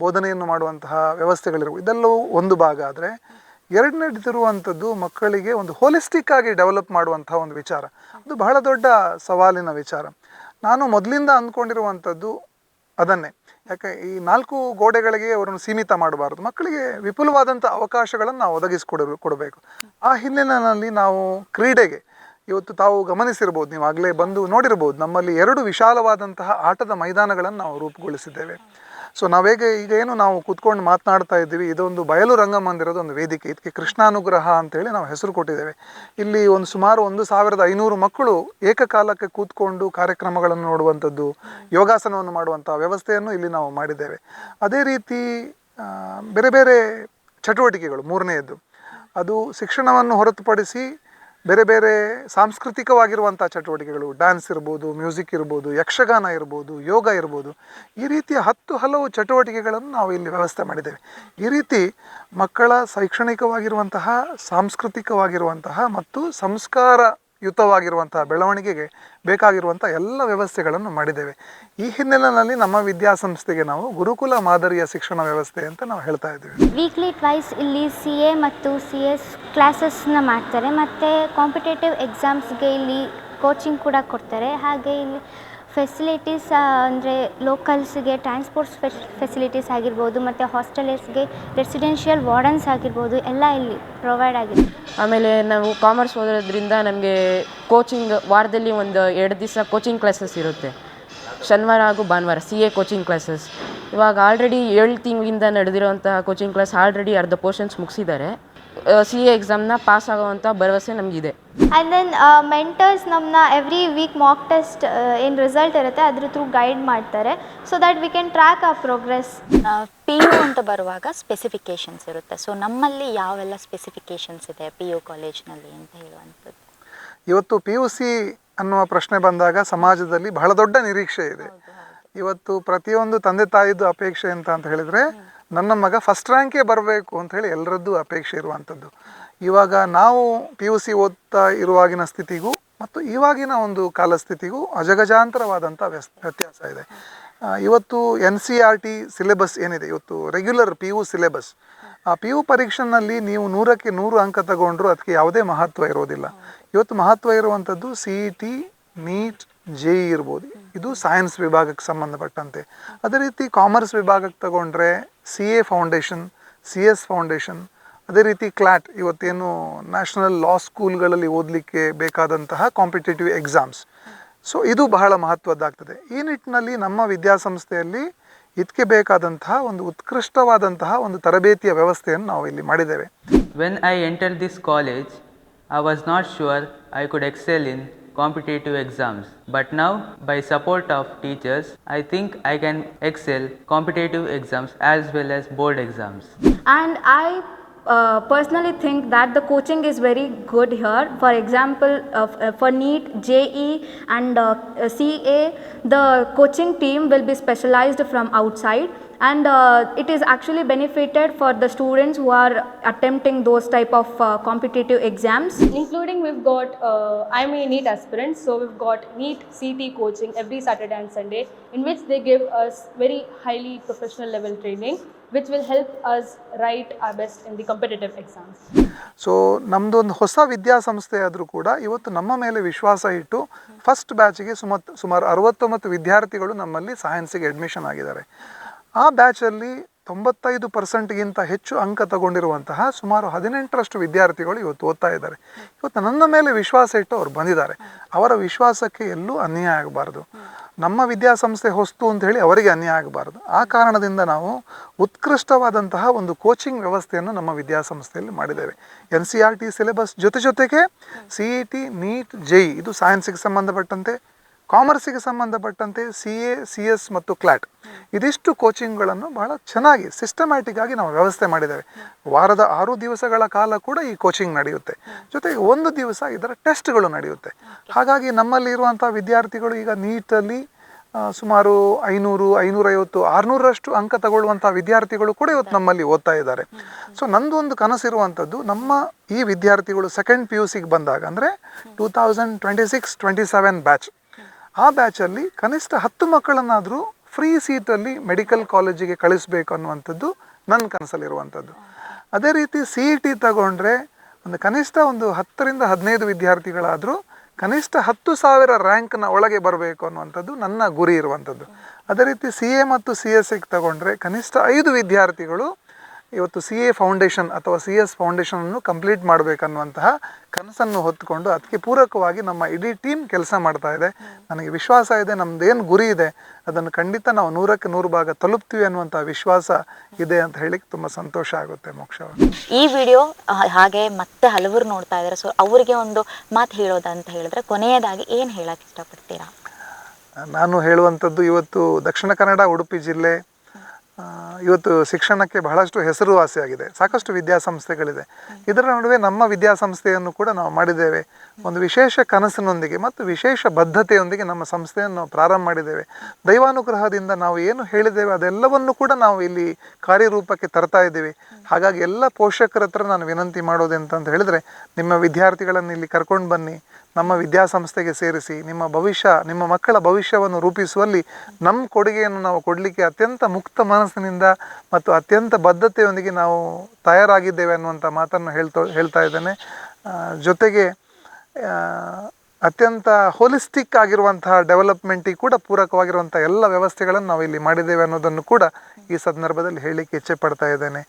ಬೋಧನೆಯನ್ನು ಮಾಡುವಂತಹ ವ್ಯವಸ್ಥೆಗಳಿರ್ಬೋದು, ಇದೆಲ್ಲವೂ ಒಂದು ಭಾಗ. ಆದರೆ ಎರಡನೇದಿರುವಂಥದ್ದು ಮಕ್ಕಳಿಗೆ ಒಂದು ಹೋಲಿಸ್ಟಿಕ್ ಆಗಿ ಡೆವಲಪ್ ಮಾಡುವಂತಹ ಒಂದು ವಿಚಾರ. ಅದು ಬಹಳ ದೊಡ್ಡ ಸವಾಲಿನ ವಿಚಾರ. ನಾನು ಮೊದಲಿಂದ ಅಂದ್ಕೊಂಡಿರುವಂಥದ್ದು ಅದನ್ನೇ. ಯಾಕೆ, ಈ ನಾಲ್ಕು ಗೋಡೆಗಳಿಗೆ ಅವರನ್ನು ಸೀಮಿತ ಮಾಡಬಾರದು. ಮಕ್ಕಳಿಗೆ ವಿಪುಲವಾದಂಥ ಅವಕಾಶಗಳನ್ನು ನಾವು ಒದಗಿಸಿಕೊಡ ಕೊಡಬೇಕು. ಆ ಹಿನ್ನೆಲೆಯಲ್ಲಿ ನಾವು ಕ್ರೀಡೆಗೆ ಇವತ್ತು ತಾವು ಗಮನಿಸಿರ್ಬೋದು, ನೀವು ಆಗಲೇ ಬಂದು ನೋಡಿರ್ಬೋದು, ನಮ್ಮಲ್ಲಿ ಎರಡು ವಿಶಾಲವಾದಂತಹ ಆಟದ ಮೈದಾನಗಳನ್ನು ನಾವು ರೂಪುಗೊಳಿಸಿದ್ದೇವೆ. ಸೊ ನಾವೇಗ ಈಗ ಏನು ನಾವು ಕೂತ್ಕೊಂಡು ಮಾತನಾಡ್ತಾ ಇದ್ದೀವಿ, ಇದೊಂದು ಬಯಲು ರಂಗಮಂದಿರದ ಒಂದು ವೇದಿಕೆ. ಇದಕ್ಕೆ ಕೃಷ್ಣಾನುಗ್ರಹ ಅಂತೇಳಿ ನಾವು ಹೆಸರು ಕೊಟ್ಟಿದ್ದೇವೆ. ಇಲ್ಲಿ ಒಂದು ಸುಮಾರು ಒಂದು ಸಾವಿರದ ಐನೂರು ಮಕ್ಕಳು ಏಕಕಾಲಕ್ಕೆ ಕೂತ್ಕೊಂಡು ಕಾರ್ಯಕ್ರಮಗಳನ್ನು ನೋಡುವಂಥದ್ದು, ಯೋಗಾಸನವನ್ನು ಮಾಡುವಂಥ ವ್ಯವಸ್ಥೆಯನ್ನು ಇಲ್ಲಿ ನಾವು ಮಾಡಿದ್ದೇವೆ. ಅದೇ ರೀತಿ ಬೇರೆ ಬೇರೆ ಚಟುವಟಿಕೆಗಳು ಮೂರನೆಯದ್ದು. ಅದು ಶಿಕ್ಷಣವನ್ನು ಹೊರತುಪಡಿಸಿ ಬೇರೆ ಬೇರೆ ಸಾಂಸ್ಕೃತಿಕವಾಗಿರುವಂಥ ಚಟುವಟಿಕೆಗಳು ಡ್ಯಾನ್ಸ್ ಇರ್ಬೋದು ಮ್ಯೂಸಿಕ್ ಇರ್ಬೋದು, ಯಕ್ಷಗಾನ ಇರ್ಬೋದು, ಯೋಗ ಇರ್ಬೋದು, ಈ ರೀತಿಯ ಹತ್ತು ಹಲವು ಚಟುವಟಿಕೆಗಳನ್ನು ನಾವು ಇಲ್ಲಿ ವ್ಯವಸ್ಥೆ ಮಾಡಿದ್ದೇವೆ. ಈ ರೀತಿ ಮಕ್ಕಳ ಶೈಕ್ಷಣಿಕವಾಗಿರುವಂತಹ, ಸಾಂಸ್ಕೃತಿಕವಾಗಿರುವಂತಹ ಮತ್ತು ಸಂಸ್ಕಾರಯುತವಾಗಿರುವಂತಹ ಬೆಳವಣಿಗೆಗೆ ಬೇಕಾಗಿರುವಂಥ ಎಲ್ಲ ವ್ಯವಸ್ಥೆಗಳನ್ನು ಮಾಡಿದ್ದೇವೆ. ಈ ಹಿನ್ನೆಲೆಯಲ್ಲಿ ನಮ್ಮ ವಿದ್ಯಾಸಂಸ್ಥೆಗೆ ನಾವು ಗುರುಕುಲ ಮಾದರಿಯ ಶಿಕ್ಷಣ ವ್ಯವಸ್ಥೆ ಅಂತ ನಾವು ಹೇಳ್ತಾ ಇದ್ದೇವೆ. ವೀಕ್ಲಿ ಟ್ವೈಸ್ ಇಲ್ಲಿ ಸಿ ಎ ಮತ್ತು ಸಿ ಎಸ್ ಕ್ಲಾಸಸ್ನ ಮಾಡ್ತಾರೆ. ಮತ್ತು ಕಾಂಪಿಟೇಟಿವ್ ಎಕ್ಸಾಮ್ಸ್ಗೆ ಇಲ್ಲಿ ಕೋಚಿಂಗ್ ಕೂಡ ಕೊಡ್ತಾರೆ. ಹಾಗೆ ಇಲ್ಲಿ ಫೆಸಿಲಿಟೀಸ್ ಅಂದರೆ ಲೋಕಲ್ಸ್ಗೆ ಟ್ರಾನ್ಸ್ಪೋರ್ಟ್ಸ್ ಫೆಸಿಲಿಟೀಸ್ ಆಗಿರ್ಬೋದು, ಮತ್ತು ಹಾಸ್ಟೆಲರ್ಸ್ಗೆ ರೆಸಿಡೆನ್ಷಿಯಲ್ ವಾರ್ಡನ್ಸ್ ಆಗಿರ್ಬೋದು, ಎಲ್ಲ ಇಲ್ಲಿ ಪ್ರೊವೈಡ್ ಆಗಿದೆ. ಆಮೇಲೆ ನಾವು ಕಾಮರ್ಸ್ ಓದೋದ್ರಿಂದ ನಮಗೆ ಕೋಚಿಂಗ್ ವಾರದಲ್ಲಿ ಒಂದು ಎರಡು ದಿವಸ ಕೋಚಿಂಗ್ ಕ್ಲಾಸಸ್ ಇರುತ್ತೆ. ಶನಿವಾರ ಹಾಗೂ ಭಾನುವಾರ ಸಿ ಎ ಕೋಚಿಂಗ್ ಕ್ಲಾಸಸ್ ಇವಾಗ ಆಲ್ರೆಡಿ ಏಳು ತಿಂಗಳಿಂದ ನಡೆದಿರೋಂತಹ ಕೋಚಿಂಗ್ ಕ್ಲಾಸ್ ಆಲ್ರೆಡಿ ಅರ್ಧ ಪೋರ್ಷನ್ಸ್ ಮುಗಿಸಿದ್ದಾರೆ. ಸಿ ಎ ಎಕ್ಸಾಮ್ನ ಪಾಸ್ ಆಗುವಂಥ ಭರವಸೆ ನಮಗಿದೆ. ಆ್ಯಂಡ್ ದೆನ್ ಮೆಂಟರ್ಸ್ ನಮ್ಮನ್ನ ಎವ್ರಿ ವೀಕ್ ಮಾಕ್ ಟೆಸ್ಟ್ ಏನು ರಿಸಲ್ಟ್ ಇರುತ್ತೆ ಅದ್ರ ಥ್ರೂ ಗೈಡ್ ಮಾಡ್ತಾರೆ. So that we can track a progress P U ಅಂತ ಬರುವಾಗ ಸ್ಪೆಸಿಫಿಕೇಶನ್ಸ್ ಇರುತ್ತೆ. ಸೊ ನಮ್ಮಲ್ಲಿ ಯಾವೆಲ್ಲ ಸ್ಪೆಸಿಫಿಕೇಶನ್ಸ್ ಇದೆ ಪಿ ಯು ಕಾಲೇಜ್ನಲ್ಲಿ ಅಂತ ಹೇಳುವಂಥದ್ದು? ಇವತ್ತು ಪಿ ಯು ಸಿ ಅನ್ನುವ ಪ್ರಶ್ನೆ ಬಂದಾಗ ಸಮಾಜದಲ್ಲಿ ಬಹಳ ದೊಡ್ಡ ನಿರೀಕ್ಷೆ ಇದೆ. ಇವತ್ತು ಪ್ರತಿಯೊಂದು ತಂದೆ ತಾಯಿದು ಅಪೇಕ್ಷೆ ಅಂತ ಅಂತ ಹೇಳಿದ್ರೆ ನನ್ನ ಮಗ ಫಸ್ಟ್ ರ್ಯಾಂಕೇ ಬರಬೇಕು ಅಂತ ಹೇಳಿ ಎಲ್ಲರದ್ದು ಅಪೇಕ್ಷೆ ಇರುವಂಥದ್ದು. ಇವಾಗ ನಾವು ಪಿ ಯು ಸಿ ಓದ್ತಾ ಇರುವಾಗಿನ ಸ್ಥಿತಿಗೂ ಮತ್ತು ಇವಾಗಿನ ಒಂದು ಕಾಲ ಸ್ಥಿತಿಗೂ ಅಜಗಜಾಂತರವಾದಂಥ ವ್ಯಸ್, ವ್ಯತ್ಯಾಸ ಇದೆ. ಇವತ್ತು N C R T syllabus ಏನಿದೆ? ಇವತ್ತು ರೆಗ್ಯುಲರ್ ಪಿ ಯು ಸಿಲೆಬಸ್ ಆ ಪಿ ಯು ಪರೀಕ್ಷೆನಲ್ಲಿ ನೀವು ನೂರಕ್ಕೆ ನೂರು ಅಂಕ ತಗೊಂಡ್ರು ಅದಕ್ಕೆ ಯಾವುದೇ ಮಹತ್ವ ಇರೋದಿಲ್ಲ. ಇವತ್ತು ಮಹತ್ವ ಇರುವಂಥದ್ದು C E T NEET J E ಇರ್ಬೋದು. ಇದು ಸೈನ್ಸ್ ವಿಭಾಗಕ್ಕೆ ಸಂಬಂಧಪಟ್ಟಂತೆ. ಅದೇ ರೀತಿ ಕಾಮರ್ಸ್ ವಿಭಾಗಕ್ಕೆ ತಗೊಂಡ್ರೆ C A foundation C S foundation ಅದೇ ರೀತಿ ಕ್ಲಾಟ್ ಇವತ್ತೇನು ನ್ಯಾಷನಲ್ ಲಾ ಸ್ಕೂಲ್ಗಳಲ್ಲಿ ಓದಲಿಕ್ಕೆ ಬೇಕಾದಂತಹ ಕಾಂಪಿಟೇಟಿವ್ ಎಕ್ಸಾಮ್ಸ್ ಸೊ ಇದು ಬಹಳ ಮಹತ್ವದ್ದಾಗ್ತದೆ. ಈ ನಿಟ್ಟಿನಲ್ಲಿ ನಮ್ಮ ವಿದ್ಯಾಸಂಸ್ಥೆಯಲ್ಲಿ ಇದಕ್ಕೆ ಬೇಕಾದಂತಹ ಒಂದು ಉತ್ಕೃಷ್ಟವಾದಂತಹ ಒಂದು ತರಬೇತಿಯ ವ್ಯವಸ್ಥೆಯನ್ನು ನಾವು ಇಲ್ಲಿ ಮಾಡಿದ್ದೇವೆ. When I enter this college I was not sure I could excel in competitive exams. But now, by support of teachers, I think I can excel competitive exams as well as board exams. and I uh, personally think that the coaching is very good here. For example, uh, for NEET, JE, and uh, CA, the coaching team will be specialized from outside, and uh, it is actually benefited for the students who are attempting those type of uh, competitive exams. including we've got uh, I'm a NEET aspirant, so we've got neat CT coaching every Saturday and Sunday, in which they give us very highly professional level training, which will help us write our best in the competitive exams. So ನಮ್ಮದೊಂದು ಹೊಸ ವಿದ್ಯಾಸಂಸ್ಥೆ ಆದರೂ ಕೂಡ ಇವತ್ತು ನಮ್ಮ ಮೇಲೆ ವಿಶ್ವಾಸ ಇಟ್ಟು ಫಸ್ಟ್ ಬ್ಯಾಚಿಗೆ ಸುಮತ್ ಸುಮಾರು ಅರವತ್ತೊಂಬತ್ತು ವಿದ್ಯಾರ್ಥಿಗಳು ನಮ್ಮಲ್ಲಿ ಸೈನ್ಸಿಗೆ ಅಡ್ಮಿಷನ್ ಆಗಿದ್ದಾರೆ ಆ ಬ್ಯಾಚಲ್ಲಿ ತೊಂಬತ್ತೈದು ಪರ್ಸೆಂಟ್ಗಿಂತ ಹೆಚ್ಚು ಅಂಕ ತಗೊಂಡಿರುವಂತಹ ಸುಮಾರು ಹದಿನೆಂಟರಷ್ಟು ವಿದ್ಯಾರ್ಥಿಗಳು ಇವತ್ತು ಓದ್ತಾ ಇದ್ದಾರೆ. ಇವತ್ತು ನನ್ನ ಮೇಲೆ ವಿಶ್ವಾಸ ಇಟ್ಟು ಅವ್ರು ಬಂದಿದ್ದಾರೆ. ಅವರ ವಿಶ್ವಾಸಕ್ಕೆ ಎಲ್ಲೂ ಅನ್ಯಾಯ ಆಗಬಾರ್ದು. ನಮ್ಮ ವಿದ್ಯಾಸಂಸ್ಥೆ ಹೊಸ್ತು ಅಂತ ಹೇಳಿ ಅವರಿಗೆ ಅನ್ಯಾಯ ಆಗಬಾರ್ದು. ಆ ಕಾರಣದಿಂದ ನಾವು ಉತ್ಕೃಷ್ಟವಾದಂತಹ ಒಂದು ಕೋಚಿಂಗ್ ವ್ಯವಸ್ಥೆಯನ್ನು ನಮ್ಮ ವಿದ್ಯಾಸಂಸ್ಥೆಯಲ್ಲಿ ಮಾಡಿದ್ದೇವೆ. N C R T syllabus ಜೊತೆ ಜೊತೆಗೆ C E T NEET J ಇದು ಸೈನ್ಸಿಗೆ ಸಂಬಂಧಪಟ್ಟಂತೆ ಕಾಮರ್ಸಿಗೆ ಸಂಬಂಧಪಟ್ಟಂತೆ ಸಿ ಎ, ಸಿ ಎಸ್ ಮತ್ತು ಕ್ಲಾಟ್ ಇದಿಷ್ಟು ಕೋಚಿಂಗ್ಗಳನ್ನು ಬಹಳ ಚೆನ್ನಾಗಿ ಸಿಸ್ಟಮ್ಯಾಟಿಕ್ ಆಗಿ ನಾವು ವ್ಯವಸ್ಥೆ ಮಾಡಿದ್ದೇವೆ. ವಾರದ ಆರು ದಿವಸಗಳ ಕಾಲ ಕೂಡ ಈ ಕೋಚಿಂಗ್ ನಡೆಯುತ್ತೆ. ಜೊತೆಗೆ ಒಂದು ದಿವಸ ಇದರ ಟೆಸ್ಟ್ಗಳು ನಡೆಯುತ್ತೆ. ಹಾಗಾಗಿ ನಮ್ಮಲ್ಲಿ ಇರುವಂಥ ವಿದ್ಯಾರ್ಥಿಗಳು ಈಗ ನೀಟಲ್ಲಿ ಸುಮಾರು ಐನೂರು, ಐನೂರೈವತ್ತು ಆರ್ನೂರಷ್ಟು ಅಂಕ ತಗೊಳ್ಳುವಂಥ ವಿದ್ಯಾರ್ಥಿಗಳು ಕೂಡ ಇವತ್ತು ನಮ್ಮಲ್ಲಿ ಓದ್ತಾ ಇದ್ದಾರೆ. ಸೊ ನಂದು ಒಂದು ಕನಸಿರುವಂಥದ್ದು, ನಮ್ಮ ಈ ವಿದ್ಯಾರ್ಥಿಗಳು ಸೆಕೆಂಡ್ ಪಿ ಯು ಸಿಗೆ ಬಂದಾಗ, ಅಂದರೆ two thousand twenty six twenty seven batch ಆ ಬ್ಯಾಚಲ್ಲಿ ಕನಿಷ್ಠ ಹತ್ತು ಮಕ್ಕಳನ್ನಾದರೂ ಫ್ರೀ ಸೀಟಲ್ಲಿ ಮೆಡಿಕಲ್ ಕಾಲೇಜಿಗೆ ಕಳಿಸ್ಬೇಕು ಅನ್ನುವಂಥದ್ದು ನನ್ನ ಕನಸಲ್ಲಿರುವಂಥದ್ದು. ಅದೇ ರೀತಿ ಸಿ ಇ ಟಿ ತಗೊಂಡ್ರೆ ಒಂದು ಕನಿಷ್ಠ ಒಂದು ಹತ್ತರಿಂದ ಹದಿನೈದು ವಿದ್ಯಾರ್ಥಿಗಳಾದರೂ ಕನಿಷ್ಠ ಹತ್ತು ಸಾವಿರ ರ್ಯಾಂಕ್ನ ಒಳಗೆ ಬರಬೇಕು ಅನ್ನುವಂಥದ್ದು ನನ್ನ ಗುರಿ ಇರುವಂಥದ್ದು. ಅದೇ ರೀತಿ ಸಿ ಎ ಮತ್ತು ಸಿ ಎಸ್ ಸಿಗೆ ತಗೊಂಡ್ರೆ ಕನಿಷ್ಠ ಐದು ವಿದ್ಯಾರ್ಥಿಗಳು ಇವತ್ತು ಸಿ ಎ ಫೌಂಡೇಶನ್ ಅಥವಾ ಸಿ ಎಸ್ ಫೌಂಡೇಶನನ್ನು ಕಂಪ್ಲೀಟ್ ಮಾಡಬೇಕನ್ನುವಂತಹ ಕನಸನ್ನು ಹೊತ್ತುಕೊಂಡು ಅದಕ್ಕೆ ಪೂರಕವಾಗಿ ನಮ್ಮ ಇಡೀ ಟೀಮ್ ಕೆಲಸ ಮಾಡ್ತಾ ಇದೆ. ನನಗೆ ವಿಶ್ವಾಸ ಇದೆ ನಮ್ಮದೇನು ಗುರಿ ಇದೆ ಅದನ್ನು ಖಂಡಿತ ನಾವು ನೂರಕ್ಕೆ ನೂರು ಭಾಗ ತಲುಪ್ತೀವಿ ಅನ್ನುವಂಥ ವಿಶ್ವಾಸ ಇದೆ ಅಂತ ಹೇಳಿ ತುಂಬ ಸಂತೋಷ ಆಗುತ್ತೆ ಮೋಕ್ಷ ಈ ವಿಡಿಯೋ ಹಾಗೆ ಮತ್ತೆ ಹಲವರು ನೋಡ್ತಾ ಇದ್ದಾರೆ. ಸೊ ಅವರಿಗೆ ಒಂದು ಮಾತು ಹೇಳೋದಂತ ಹೇಳಿದ್ರೆ ಕೊನೆಯದಾಗಿ ಏನು ಹೇಳಕ್ಕೆ ಇಷ್ಟಪಡ್ತೀರಾ? ನಾನು ಹೇಳುವಂಥದ್ದು ಇವತ್ತು ದಕ್ಷಿಣ ಕನ್ನಡ ಉಡುಪಿ ಜಿಲ್ಲೆ ಇವತ್ತು ಶಿಕ್ಷಣಕ್ಕೆ ಬಹಳಷ್ಟು ಹೆಸರುವಾಸಿಯಾಗಿದೆ. ಸಾಕಷ್ಟು ವಿದ್ಯಾಸಂಸ್ಥೆಗಳಿದೆ. ಇದರ ನಡುವೆ ನಮ್ಮ ವಿದ್ಯಾಸಂಸ್ಥೆಯನ್ನು ಕೂಡ ನಾವು ಮಾಡಿದ್ದೇವೆ. ಒಂದು ವಿಶೇಷ ಕನಸಿನೊಂದಿಗೆ ಮತ್ತು ವಿಶೇಷ ಬದ್ಧತೆಯೊಂದಿಗೆ ನಮ್ಮ ಸಂಸ್ಥೆಯನ್ನು ಪ್ರಾರಂಭ ಮಾಡಿದ್ದೇವೆ. ದೈವಾನುಗ್ರಹದಿಂದ ನಾವು ಏನು ಹೇಳಿದ್ದೇವೆ ಅದೆಲ್ಲವನ್ನು ಕೂಡ ನಾವು ಇಲ್ಲಿ ಕಾರ್ಯರೂಪಕ್ಕೆ ತರ್ತಾ ಇದ್ದೀವಿ. ಹಾಗಾಗಿ ಎಲ್ಲ ಪೋಷಕರ ಹತ್ರ ನಾನು ವಿನಂತಿ ಮಾಡೋದು ಅಂತ ಹೇಳಿದ್ರೆ, ನಿಮ್ಮ ವಿದ್ಯಾರ್ಥಿಗಳನ್ನು ಇಲ್ಲಿ ಕರ್ಕೊಂಡು ಬನ್ನಿ. ನಮ್ಮ ವಿದ್ಯಾಸಂಸ್ಥೆಗೆ ಸೇರಿಸಿ, ನಿಮ್ಮ ಭವಿಷ್ಯ, ನಿಮ್ಮ ಮಕ್ಕಳ ಭವಿಷ್ಯವನ್ನು ರೂಪಿಸುವಲ್ಲಿ ನಮ್ಮ ಕೊಡುಗೆಯನ್ನು ನಾವು ಕೊಡಲಿಕ್ಕೆ ಅತ್ಯಂತ ಮುಕ್ತ ಮನಸ್ಸಿನಿಂದ ಮತ್ತು ಅತ್ಯಂತ ಬದ್ಧತೆಯೊಂದಿಗೆ ನಾವು ತಯಾರಾಗಿದ್ದೇವೆ ಅನ್ನುವಂಥ ಮಾತನ್ನು ಹೇಳ್ತೋ, ಹೇಳ್ತಾ ಇದ್ದೇನೆ. ಜೊತೆಗೆ ಅತ್ಯಂತ ಹೋಲಿಸ್ಟಿಕ್ ಆಗಿರುವಂತಹ ಡೆವಲಪ್ಮೆಂಟಿಗೆ ಕೂಡ ಪೂರಕವಾಗಿರುವಂಥ ಎಲ್ಲ ವ್ಯವಸ್ಥೆಗಳನ್ನು ನಾವು ಇಲ್ಲಿ ಮಾಡಿದ್ದೇವೆ ಅನ್ನೋದನ್ನು ಕೂಡ ಈ ಸಂದರ್ಭದಲ್ಲಿ ಹೇಳಲಿಕ್ಕೆ ಇಚ್ಛೆ ಪಡ್ತಾ ಇದ್ದೇನೆ.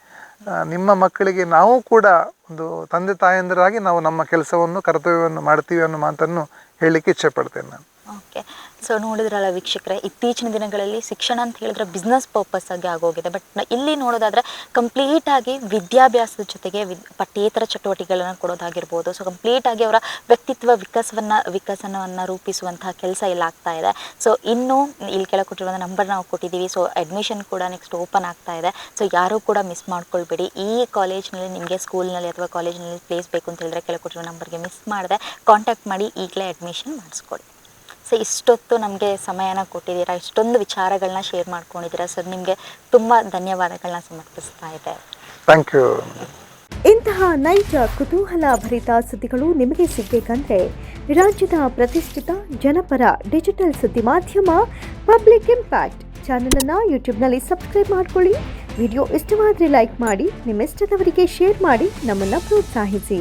ನಿಮ್ಮ ಮಕ್ಕಳಿಗೆ ನಾವು ಕೂಡ ಒಂದು ತಂದೆ ತಾಯಂದಿರಾಗಿ ನಾವು ನಮ್ಮ ಕೆಲಸವನ್ನು, ಕರ್ತವ್ಯವನ್ನು ಮಾಡ್ತೀವಿ ಅನ್ನೋ ಮಾತನ್ನು ಹೇಳಲಿಕ್ಕೆ ಇಚ್ಛೆ ಪಡ್ತೇನೆ ನಾನು. ಓಕೆ. ಸೊ ನೋಡಿದ್ರಲ್ಲ ವೀಕ್ಷಕರೇ, ಇತ್ತೀಚಿನ ದಿನಗಳಲ್ಲಿ ಶಿಕ್ಷಣ ಅಂತ ಹೇಳಿದ್ರೆ ಬಿಸ್ನೆಸ್ ಪರ್ಪಸ್ ಆಗಿ ಆಗೋಗಿದೆ. ಬಟ್ ಇಲ್ಲಿ ನೋಡೋದಾದ್ರೆ ಕಂಪ್ಲೀಟ್ ಆಗಿ ವಿದ್ಯಾಭ್ಯಾಸದ ಜೊತೆಗೆ ವಿದ್ ಪಠ್ಯೇತರ ಚಟುವಟಿಕೆಗಳನ್ನು ಕೊಡೋದಾಗಿರ್ಬೋದು. ಸೊ ಕಂಪ್ಲೀಟ್ ಆಗಿ ಅವರ ವ್ಯಕ್ತಿತ್ವ ವಿಕಸವನ್ನ, ವಿಕಸನವನ್ನು ರೂಪಿಸುವಂತಹ ಕೆಲಸ ಇಲ್ಲಿ ಆಗ್ತಾ ಇದೆ. ಸೊ ಇನ್ನು ಇಲ್ಲಿ ಕೆಳ ಕೊಟ್ಟಿರುವ ನಂಬರ್ ನಾವು ಕೊಟ್ಟಿದ್ದೀವಿ. ಸೊ ಅಡ್ಮಿಷನ್ ಕೂಡ ನೆಕ್ಸ್ಟ್ ಓಪನ್ ಆಗ್ತಾ ಇದೆ. ಸೊ ಯಾರೂ ಕೂಡ ಮಿಸ್ ಮಾಡ್ಕೊಳ್ಬೇಡಿ. ಈ ಕಾಲೇಜ್ನಲ್ಲಿ ನಿಮಗೆ ಸ್ಕೂಲ್ನಲ್ಲಿ ಅಥವಾ ಕಾಲೇಜ್ನಲ್ಲಿ ಪ್ಲೇಸ್ ಬೇಕು ಅಂತ ಹೇಳಿದ್ರೆ ಕೆಳ ಕೊಟ್ಟಿರೋ ನಂಬರ್ಗೆ ಮಿಸ್ ಮಾಡಿದೆ ಕಾಂಟ್ಯಾಕ್ಟ್ ಮಾಡಿ ಈಗಲೇ ಅಡ್ಮಿಷನ್ ಮಾಡಿಸ್ಕೊಳ್ಳಿ ಸೊ ಇಷ್ಟೊತ್ತು ನಮಗೆ ಸಮಯನ ಕೊಟ್ಟಿದ್ದೀರಾ? ಇಷ್ಟೊಂದು ವಿಚಾರಗಳನ್ನ ಶೇರ್ ಮಾಡ್ಕೊಂಡಿದ್ದೀರಾ? ಸರ್ ನಿಮಗೆ ತುಂಬ ಧನ್ಯವಾದಗಳನ್ನ ಸಮರ್ಪಿಸ್ತಾ ಇದೆ ಥ್ಯಾಂಕ್ ಯು ಇಂತಹ ನೈಜ ಕುತೂಹಲ ಭರಿತ ಸುದ್ದಿಗಳು ನಿಮಗೆ ಸಿಗಬೇಕಂದ್ರೆ ರಾಜ್ಯದ ಪ್ರತಿಷ್ಠಿತ ಜನಪರ ಡಿಜಿಟಲ್ ಸುದ್ದಿ ಮಾಧ್ಯಮ ಪಬ್ಲಿಕ್ ಇಂಪ್ಯಾಕ್ಟ್ ಚಾನಲನ್ನು ಯೂಟ್ಯೂಬ್ನಲ್ಲಿ ಸಬ್ಸ್ಕ್ರೈಬ್ ಮಾಡ್ಕೊಳ್ಳಿ. ವಿಡಿಯೋ ಇಷ್ಟವಾದರೆ ಲೈಕ್ ಮಾಡಿ ನಿಮ್ಮಿಷ್ಟದವರಿಗೆ ಶೇರ್ ಮಾಡಿ ನಮ್ಮನ್ನು ಪ್ರೋತ್ಸಾಹಿಸಿ.